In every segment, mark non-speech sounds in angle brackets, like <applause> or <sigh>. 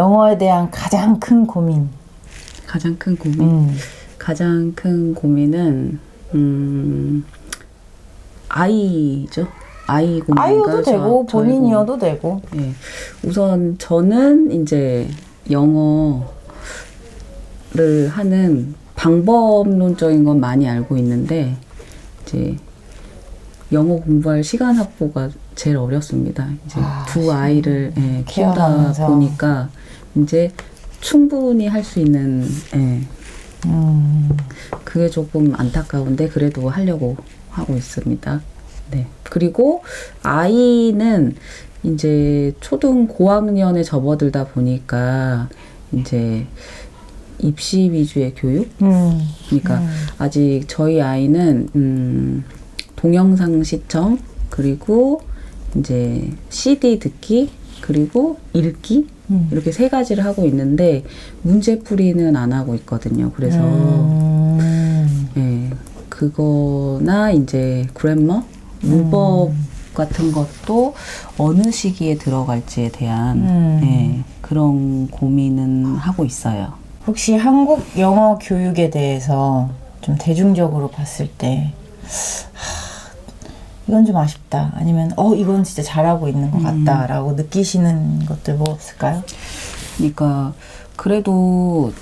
영어에 대한 가장 큰 고민. 가장 큰 고민. 음. 가장 큰 고민은 음 아이죠. 아이 고민과 아이여도 저- 되고 본인이어도 되고. 고민. 예. 우선 저는 이제 영어를 하는 방법론적인 건 많이 알고 있는데 이제 영어 공부할 시간 확보가 제일 어렵습니다. 이제 아, 두 아이를 예, 키우다. 보니까 이제 충분히 할 수 있는 예, 음. 그게 조금 안타까운데 그래도 하려고 하고 있습니다. 네. 그리고 아이는 이제 초등 고학년에 접어들다 보니까 이제 입시 위주의 교육? 음. 그러니까 음. 아직 저희 아이는 음, 동영상 시청 그리고 이제 CD 듣기 그리고 읽기 음. 이렇게 세 가지를 하고 있는데 문제풀이는 안 하고 있거든요. 그래서 음. 예, 그거나 이제 그래머, 문법 같은 것도 어느 시기에 들어갈지에 대한 음. 예, 그런 고민은 하고 있어요. 혹시 한국 영어 교육에 대해서 좀 대중적으로 봤을 때 하, 이건 좀 아쉽다 아니면 어 이건 진짜 잘하고 있는 것 같다라고 느끼시는 것들 뭐 없을까요? 그러니까 그래도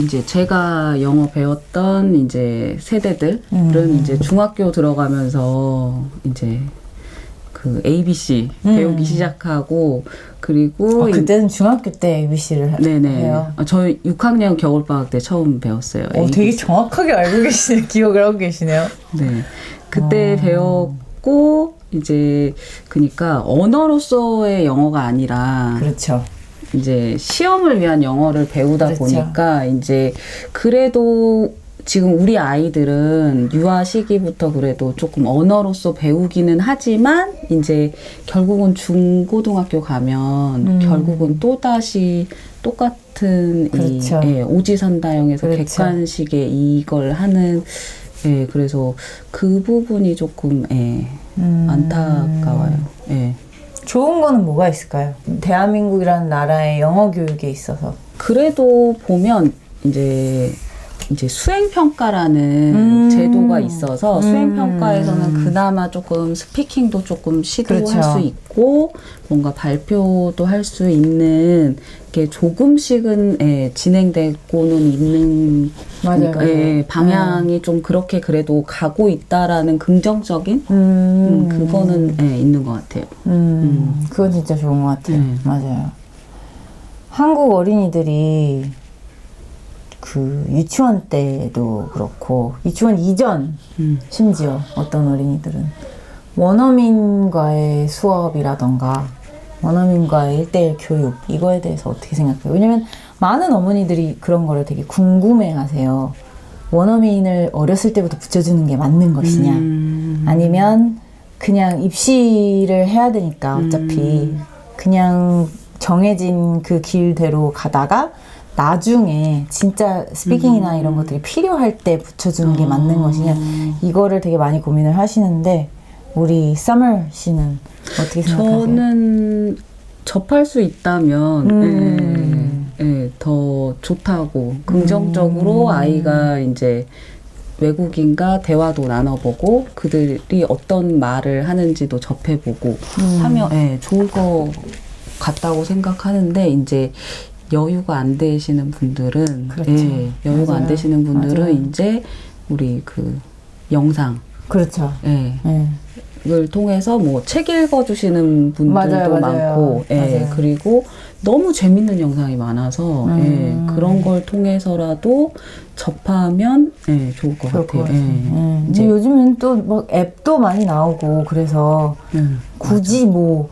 이제 제가 영어 배웠던 이제 세대들은 음. 이제 중학교 들어가면서 이제 그 ABC 음. 배우기 시작하고 그리고 어, 이- 그때는 중학교 때 ABC를 네네. 해요. 아, 저 6학년 겨울 방학 때 처음 배웠어요. 어, 되게 정확하게 알고 계시네 기억을 하고 계시네요. 네. 그때 어. 배웠 고, 이제, 그니까 언어로서의 영어가 아니라, 그렇죠. 이제 시험을 위한 영어를 배우다 그렇죠. 보니까, 이제, 그래도 지금 우리 아이들은 유아 시기부터 그래도 조금 언어로서 배우기는 하지만, 이제 결국은 중고등학교 가면, 음. 결국은 또 다시 똑같은 그렇죠. 이 예, 오지선다형에서 그렇죠. 객관식의 이걸 하는 예, 그래서 그 부분이 조금 예, 음. 안타까워요. 예. 좋은 거는 뭐가 있을까요? 대한민국이라는 나라의 영어 교육에 있어서. 그래도 보면 이제 이제 수행 평가라는 음. 제도가 있어서 음. 수행 평가에서는 그나마 조금 스피킹도 조금 시도할 그렇죠. 수 있고 뭔가 발표도 할 수 있는 게 조금씩은 예, 진행되고는 있는 맞아요, 그러니까, 예, 맞아요. 방향이 좀 그렇게 그래도 가고 있다라는 긍정적인 음, 음, 그거는 예, 있는 것 같아요. 음, 그건 진짜 좋은 것 같아요. 음. 맞아요. 한국 어린이들이 그 유치원 때도 그렇고 유치원 이전 음. 심지어 어떤 어린이들은 원어민과의 수업이라던가 원어민과의 1대1 교육 이거에 대해서 어떻게 생각해요? 왜냐면 많은 어머니들이 그런 거를 되게 궁금해 하세요. 원어민을 어렸을 때부터 붙여주는 게 맞는 것이냐 음. 아니면 그냥 입시를 해야 되니까 어차피 음. 그냥 정해진 그 길대로 가다가 나중에 진짜 스피킹이나 이런 것들이 필요할 때 붙여주는 게 맞는 아. 것이냐 이거를 되게 많이 고민을 하시는데 우리 서머 씨는 어떻게 생각하세요? 저는 접할 수 있다면 음. 예, 예, 더 좋다고 긍정적으로 음. 아이가 이제 외국인과 대화도 나눠보고 그들이 어떤 말을 하는지도 접해보고 음. 하면 예, 좋을 것 같다고 생각하는데 이제 여유가 안 되시는 분들은 그렇죠. 예, 여유가 안 맞아요. 되시는 분들은 맞아요. 이제 우리 그 영상 그렇죠. 예, 네. 을 통해서 뭐 책 읽어 주시는 분들도 맞아요, 맞아요. 많고, 예, 맞아요. 그리고 너무 재밌는 영상이 많아서, 음. 예, 그런 걸 통해서라도 접하면, 예, 좋을 것 그럴 것 같아요. 같아요. 예. 음. 이제- 요즘은 또 막 앱도 많이 나오고 그래서 음, 굳이 뭐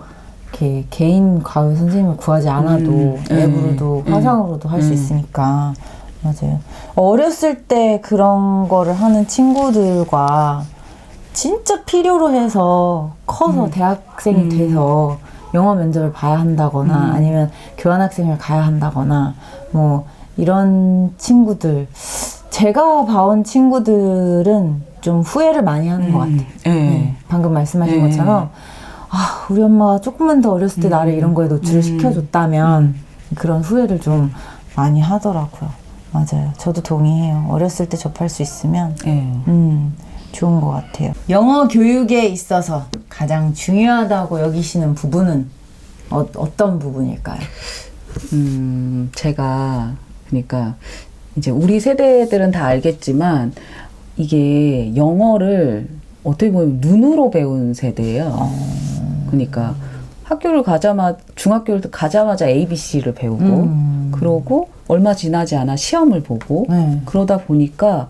이렇게 개인 과외 선생님을 구하지 않아도 음, 앱으로도 네, 화상으로도 할수 네. 있으니까 맞아요. 어렸을 때 그런 거를 하는 친구들과 진짜 필요로 해서 커서 음. 대학생이 돼서 영어 면접을 봐야 한다거나 음. 아니면 교환학생을 가야 한다거나 뭐 이런 친구들 제가 봐온 친구들은 좀 후회를 많이 하는 것 같아요. 예. 네, 방금 말씀하신 네. 것처럼 아 우리 엄마가 조금만 더 어렸을 때 나를 이런 거에 노출을 음. 시켜줬다면 그런 후회를 좀 많이 하더라고요. 맞아요. 저도 동의해요. 어렸을 때 접할 수 있으면 예. 음, 좋은 것 같아요. 영어 교육에 있어서 가장 중요하다고 여기시는 부분은 어, 어떤 부분일까요? 음, 제가 그러니까 이제 우리 세대들은 다 알겠지만 이게 영어를 어떻게 보면 눈으로 배운 세대예요. 그러니까 학교를 가자마자 중학교를 가자마자 ABC를 배우고 음. 그러고 얼마 지나지 않아 시험을 보고 네. 그러다 보니까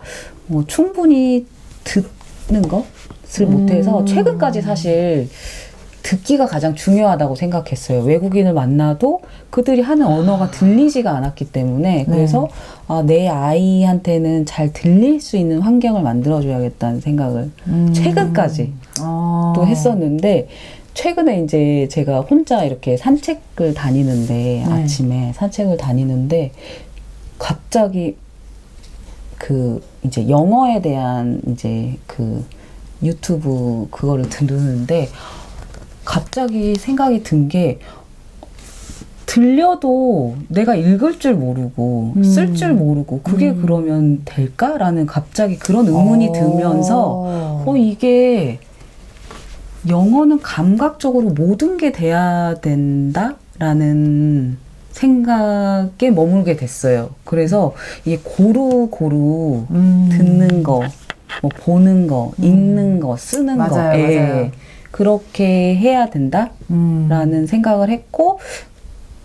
어, 충분히 듣는 것을 못해서 음. 최근까지 사실 듣기가 가장 중요하다고 생각했어요. 외국인을 만나도 그들이 하는 언어가 들리지가 않았기 때문에 그래서 아, 내 아이한테는 잘 들릴 수 있는 환경을 만들어줘야겠다는 생각을 음. 최근까지 어. 또 했었는데 최근에 이제 제가 혼자 이렇게 산책을 다니는데 네. 아침에 산책을 다니는데 갑자기 그 이제 영어에 대한 이제 그 유튜브 그거를 <laughs> 들으는데 갑자기 생각이 든 게 들려도 내가 읽을 줄 모르고 음. 쓸줄 모르고 그게 음. 그러면 될까라는 갑자기 그런 의문이 어. 들면서 어, 이게 영어는 감각적으로 모든 게 돼야 된다라는 생각에 머물게 됐어요. 그래서 이게 고루고루 음. 듣는 거, 뭐 보는 거, 읽는 거, 쓰는 맞아요, 거, 예, 맞아요. 그렇게 해야 된다라는 음. 생각을 했고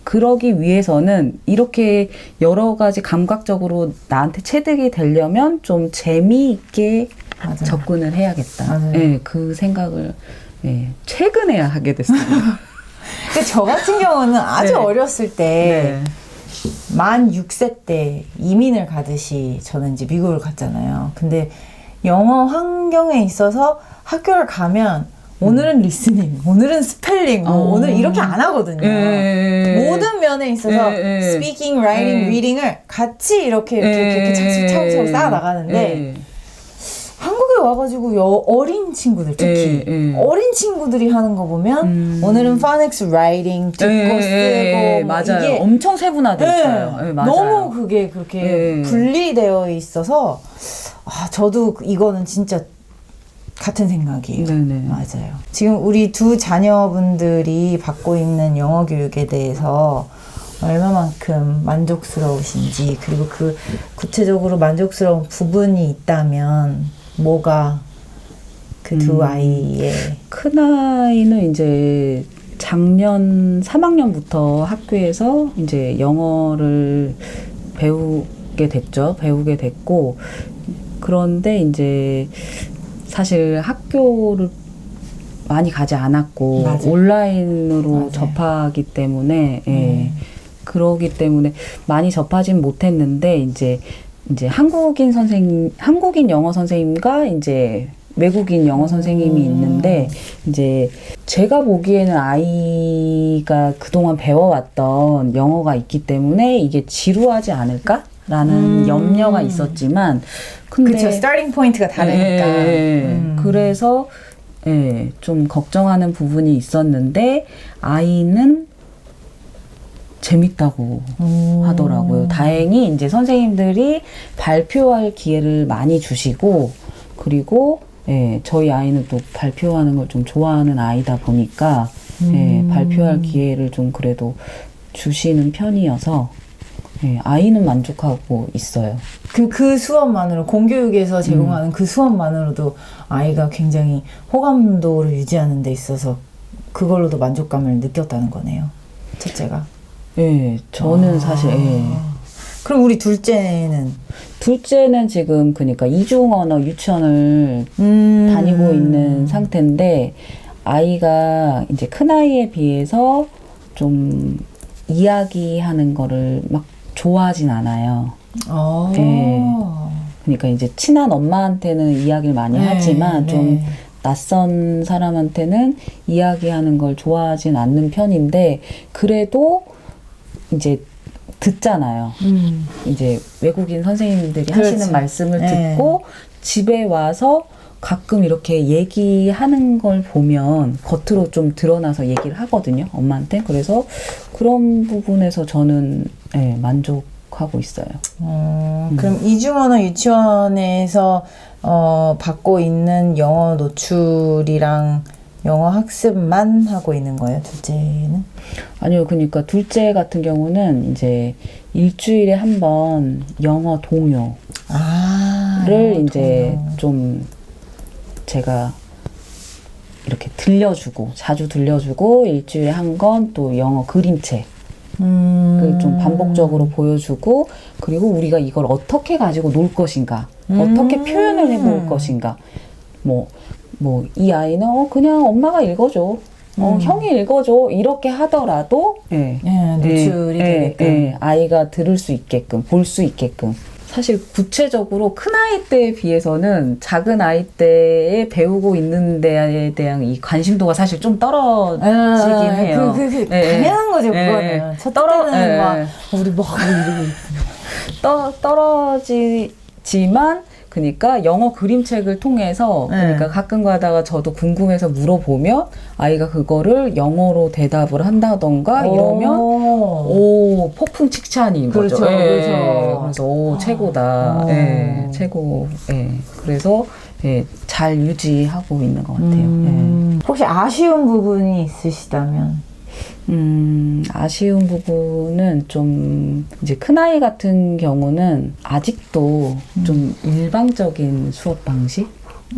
그러기 위해서는 이렇게 여러 가지 감각적으로 나한테 체득이 되려면 좀 재미있게 맞아요. 접근을 해야겠다. 맞아요. 예, 그 생각을 예, 최근에 하게 됐습니다. <laughs> 근데 저 같은 경우는 아주 네. 어렸을 때만 6세 때 이민을 가듯이 저는 이제 미국을 갔잖아요. 근데 영어 환경에 있어서 학교를 가면 오늘은 리스닝, 오늘은 스펠링, 뭐 어. 오늘 이렇게 안 하거든요. 예. 모든 면에 있어서 예, 예. 스피킹, 라이팅, 예. 리딩을 같이 이렇게 이렇게, 예, 이렇게 차곡차곡 쌓아 나가는데 예. 한국에 와가지고 여, 어린 친구들 특히 예, 예. 어린 친구들이 하는 거 보면 음. 오늘은 phonics writing 듣고 예, 쓰고 예, 뭐 맞아요. 이게 엄청 세분화돼 네, 있어요. 예, 맞아요. 너무 그게 그렇게 예. 분리되어 있어서 아, 저도 이거는 진짜 같은 생각이에요. 네네. 맞아요. 지금 우리 두 자녀분들이 받고 있는 영어 교육에 대해서 얼마만큼 만족스러우신지 그리고 그 구체적으로 만족스러운 부분이 있다면 뭐가 그두 음. 아이의 큰 아이는 이제 작년 3학년부터 학교에서 이제 영어를 배우게 됐죠. 배우게 됐고 그런데 이제 사실 학교를 많이 가지 않았고 맞아요. 온라인으로 맞아요. 접하기 때문에 예. 음. 그러기 때문에 많이 접하진 못했는데 이제 이제 한국인 선생 한국인 영어 선생님과 이제 외국인 영어 선생님이 음. 있는데 이제 제가 보기에는 아이가 그동안 배워왔던 영어가 있기 때문에 이게 지루하지 않을까 라는 음. 염려가 있었지만 근데 그쵸 스타팅 포인트가 다르니까 예, 예, 예. 음. 그래서 예, 좀 걱정하는 부분이 있었는데 아이는 재밌다고 오. 하더라고요. 다행히 이제 선생님들이 발표할 기회를 많이 주시고 그리고 예, 저희 아이는 또 발표하는 걸 좀 좋아하는 아이다 보니까 예, 음. 발표할 기회를 좀 그래도 주시는 편이어서 예, 아이는 만족하고 있어요. 그, 그 수업만으로, 공교육에서 제공하는 그 수업만으로도 아이가 굉장히 호감도를 유지하는 데 있어서 그걸로도 만족감을 느꼈다는 거네요. 첫째가. 예, 저는 아. 사실 예. 그럼 우리 둘째는? 둘째는 지금 그러니까 이중 언어 유치원을 음. 다니고 있는 상태인데 아이가 이제 큰 아이에 비해서 좀 이야기하는 거를 막 좋아하진 않아요. 어. 네. 그러니까 이제 친한 엄마한테는 이야기를 많이 네, 하지만 좀 네. 낯선 사람한테는 이야기하는 걸 좋아하진 않는 편인데 그래도 이제 듣잖아요. 음. 이제 외국인 선생님들이 그렇지. 하시는 말씀을 네. 듣고 집에 와서 가끔 이렇게 얘기하는 걸 보면 겉으로 좀 드러나서 얘기를 하거든요. 엄마한테. 그래서 그런 부분에서 저는 예, 만족하고 있어요. 어, 그럼 이중언어 유치원에서 어, 받고 있는 영어 노출이랑 영어 학습만 하고 있는 거예요, 둘째는? 아니요, 그러니까 둘째 같은 경우는 이제 일주일에 한 번 영어 동요를 아, 이제 동요. 좀 제가 이렇게 들려주고 자주 들려주고 일주일에 한 건 또 영어 그림책 음, 그좀 반복적으로 보여주고 그리고 우리가 이걸 어떻게 가지고 놀 것인가 어떻게 음. 표현을 해볼 것인가 뭐 뭐 이 아이는 어, 그냥 엄마가 읽어줘 어, 음. 형이 읽어줘 이렇게 하더라도 예, 예, 노출이 예, 되게끔. 예, 아이가 들을 수 있게끔 볼 수 있게끔 사실 구체적으로 큰 아이 때에 비해서는 작은 아이 때에 배우고 있는 데에 대한 이 관심도가 사실 좀 떨어지긴 아, 해요. 그, 그, 그, 예, 예. 당연한 거죠, 예, 그거는. 예. 첫 떨어- 때는 예, 막, 예. 어, 우리 막 이러고 <laughs> 떠, 떨어지지만 그러니까 영어 그림책을 통해서 네. 그러니까 가끔 가 다가 저도 궁금해서 물어보면 아이가 그거를 영어로 대답을 한다던가 이러면 오 폭풍 칭찬인 그렇죠, 거죠. 예, 그렇죠. 그래서 오 최고다. 어. 예, 최고. 예. 그래서 예, 잘 유지하고 있는 것 같아요. 음, 혹시 아쉬운 부분이 있으시다면? 예. 음, 아쉬운 부분은 좀 이제 큰 아이 같은 경우는 아직도 좀 일방적인 수업 방식.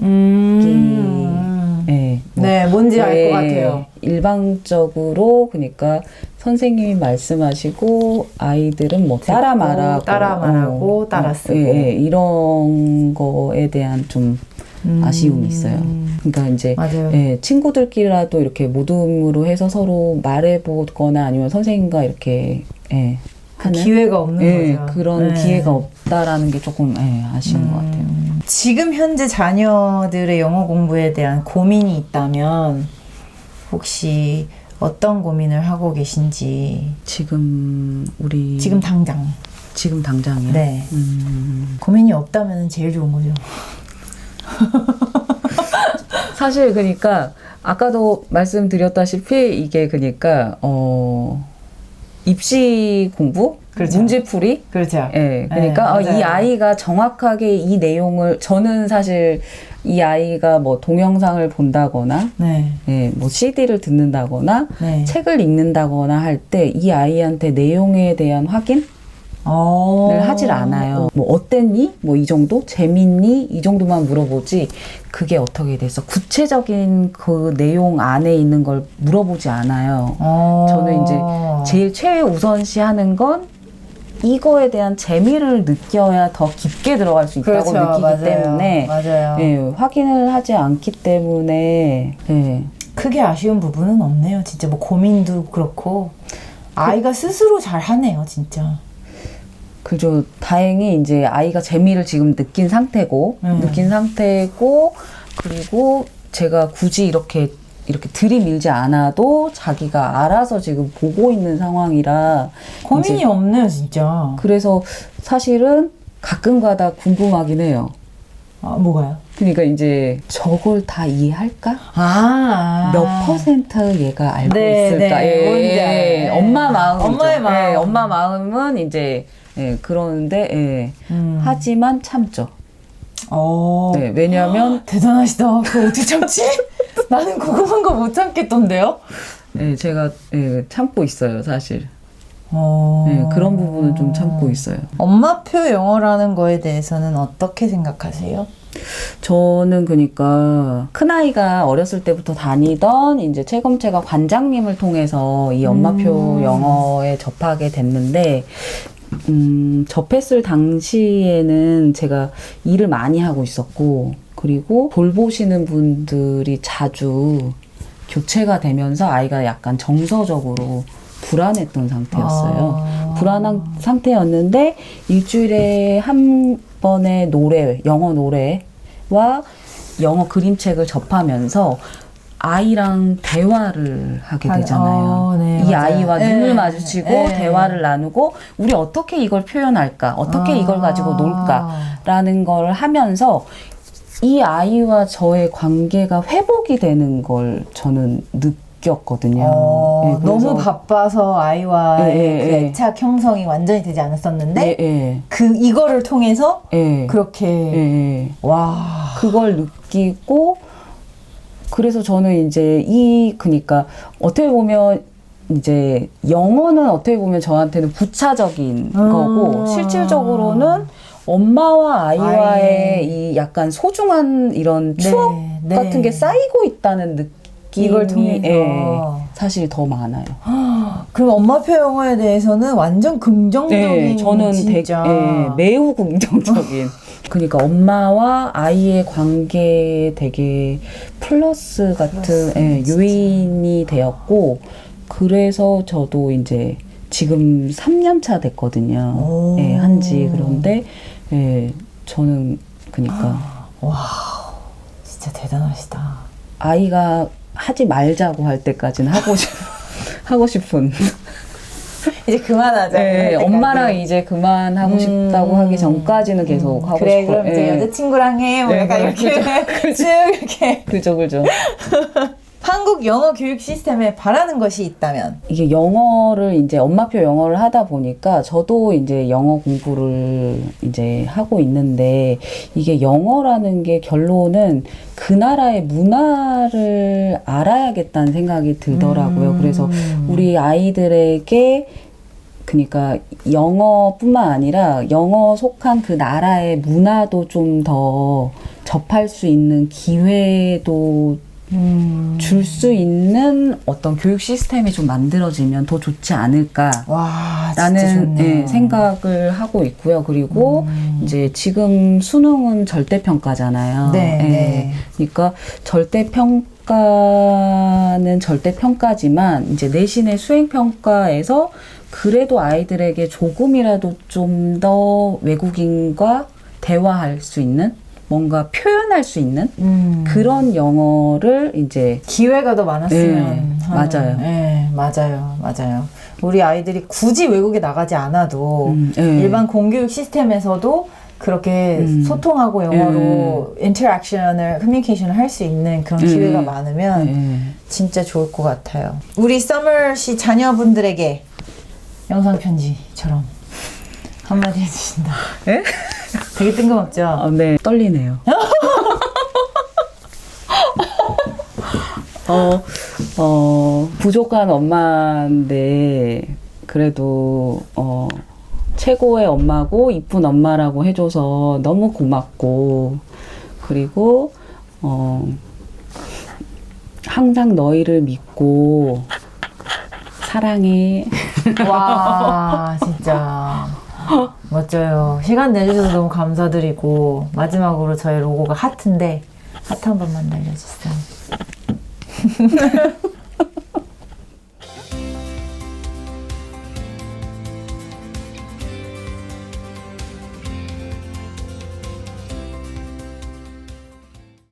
음. 예. 뭐 네, 뭔지 알것 예, 같아요. 일방적으로 그러니까 선생님이 말씀하시고 아이들은 뭐 따라 말하고 따라 말하고, 따라 쓰고. 예, 예, 이런 거에 대한 좀 음. 아쉬움이 있어요. 그러니까 이제. 예, 친구들끼리라도 이렇게 모둠으로 해서 서로 말해보거나 아니면 선생님과 이렇게 예, 그 기회가 없는 예, 거죠. 그런 네. 기회가 없다라는 게 조금 예, 아쉬운 것 같아요. 음, 지금 현재 자녀들의 영어 공부에 대한 고민이 있다면 혹시 어떤 고민을 하고 계신지 지금 우리 지금 당장 지금 당장이요. 네 음, 고민이 없다면 제일 좋은 거죠. <laughs> 사실 그러니까 아까도 말씀드렸다시피 이게 그러니까 어 입시 공부, 그렇죠. 문제풀이. 그렇죠. 예, 그러니까 네, 어, 이. 아이가 정확하게 이 내용을 저는 사실 이 아이가 뭐 동영상을 본다거나, 네, 예, 뭐 CD를 듣는다거나, 네. 책을 읽는다거나 할 때 이 아이한테 내용에 대한 확인 을 어. 하질 않아요. 뭐 어땠니? 뭐 이 정도? 재밌니? 이 정도만 물어보지. 그게 어떻게 됐어? 구체적인 그 내용 안에 있는 걸 물어보지 않아요. 어. 저는 이제 제일 최우선시 하는 건 이거에 대한 재미를 느껴야 더 깊게 들어갈 수 있다고 그렇죠, 느끼기 맞아요. 때문에 맞아요. 예, 확인을 하지 않기 때문에 예, 크게 아쉬운 부분은 없네요. 진짜 뭐 고민도 그렇고 아이가 스스로 잘 하네요, 진짜. 그죠. 다행히 이제 아이가 재미를 지금 느낀 상태고, 음. 느낀 상태고, 그리고 제가 굳이 이렇게, 이렇게 들이밀지 않아도 자기가 알아서 지금 보고 있는 상황이라, 고민이 없네요, 진짜. 그래서 사실은 가끔 가다 궁금하긴 해요. 아, 뭐가요? 그러니까 이제 저걸 다 이해할까? 아, 몇 퍼센트 얘가 알고 네, 있을까? 네, 예, 뭔지 예. 엄마 마음. 엄마의 마음. 엄마 마음은 이제, 예, 그러는데, 예. 음. 하지만 참죠. 어. 네, 왜냐하면 <gasps> 대단하시다. 그거 어떻게 참지? <laughs> 나는 궁금한 거 못 참겠던데요? 예, 제가 예, 참고 있어요, 사실. 어. 예, 그런 부분은 좀 참고 있어요. 엄마표 영어라는 거에 대해서는 어떻게 생각하세요? 저는 그러니까 큰 아이가 어렸을 때부터 다니던 이제 최검체가 관장님을 통해서 이 엄마표 음. 영어에 접하게 됐는데 음, 접했을 당시에는 제가 일을 많이 하고 있었고 그리고 돌보시는 분들이 자주 교체가 되면서 아이가 약간 정서적으로 불안했던 상태였어요. 아. 불안한 상태였는데 일주일에 한 번의 노래, 영어 노래와 영어 그림책을 접하면서 아이랑 대화를 하게 하- 되잖아요. 어, 네, 이 맞아요. 아이와 네, 눈을 마주치고 네. 대화를 나누고 우리 어떻게 이걸 표현할까? 어떻게 아. 이걸 가지고 놀까라는 걸 하면서 이 아이와 저의 관계가 회복이 되는 걸 저는 느꼈거든요. 어, 예, 그래서- 너무 바빠서 아이와의 예, 예, 그 예. 애착 형성이 완전히 되지 않았었는데 예, 예, 그 이거를 통해서 예. 그렇게 예, 예. 와 그걸 느끼고 그래서 저는 이제 이 그니까 어떻게 보면 이제 영어는 어떻게 보면 저한테는 부차적인 음. 거고 실질적으로는 엄마와 아이와의 아이. 이 약간 소중한 이런 추억 네, 네. 같은 게 쌓이고 있다는 느낌이 통해서. 예, 사실 더 많아요. <gasps> 그럼 엄마표 영어에 대해서는 완전 긍정적인 네, 저는 진짜 되게 예, 매우 긍정적인. <laughs> 그러니까 엄마와 아이의 관계에 되게 플러스 같은 예. 요인이 되었고 그래서 저도 이제 지금 3년 차 됐거든요. 오. 예, 한지 그런데 예, 저는 그러니까 와 진짜 대단하시다. 아이가 하지 말자고 할 때까지는 하고 싶 <laughs> 하고 싶은 <laughs> 이제 그만하자. 네. 엄마랑 이제 그만하고 음. 싶다고 하기 전까지는 계속 하고 그래 싶어요. 그럼 이제 예. 여자친구랑 해. 뭐 네, 약간 그죠, <laughs> 이렇게 쭉 이렇게 그죠, 그죠. <laughs> 한국 영어 교육 시스템에 바라는 것이 있다면 이게 영어를 이제 엄마표 영어를 하다 보니까 저도 이제 영어 공부를 이제 하고 있는데 이게 영어라는 게 결론은 그 나라의 문화를 알아야겠다는 생각이 들더라고요. 음. 그래서 우리 아이들에게 그러니까 영어뿐만 아니라 영어 속한 그 나라의 문화도 좀 더 접할 수 있는 기회도 음. 줄수 있는 어떤 교육 시스템이 좀 만들어지면 더 좋지 않을까라는. 예, 생각을 하고 있고요. 그리고 음. 이제 지금 수능은 절대 평가잖아요. 네, 예. 네. 그러니까 절대 평가는 절대 평가지만 이제 내신의 수행 평가에서 그래도 아이들에게 조금이라도 좀 더 외국인과 대화할 수 있는 뭔가 표현할 수 있는 음. 그런 영어를 이제 기회가 더 많았으면 네. 맞아요. 네, 맞아요, 맞아요. 우리 아이들이 굳이 외국에 나가지 않아도 음, 예. 일반 공교육 시스템에서도 그렇게 음. 소통하고 영어로 인터랙션을 커뮤니케이션을 할 수 있는 그런 음. 기회가 많으면 예. 진짜 좋을 것 같아요. 우리 서머 씨 자녀분들에게 영상 편지처럼 한마디 해주신다. 예? 되게 뜬금없죠. 아, 네 떨리네요. <laughs> 어, 어, 부족한 엄마인데, 그래도, 어, 최고의 엄마고, 이쁜 엄마라고 해줘서 너무 고맙고, 그리고, 어, 항상 너희를 믿고, 사랑해. <laughs> 와 진짜 멋져요. 시간 내주셔서 너무 감사드리고 마지막으로 저희 로고가 하트인데 하트 한 번만 날려주세요. <laughs>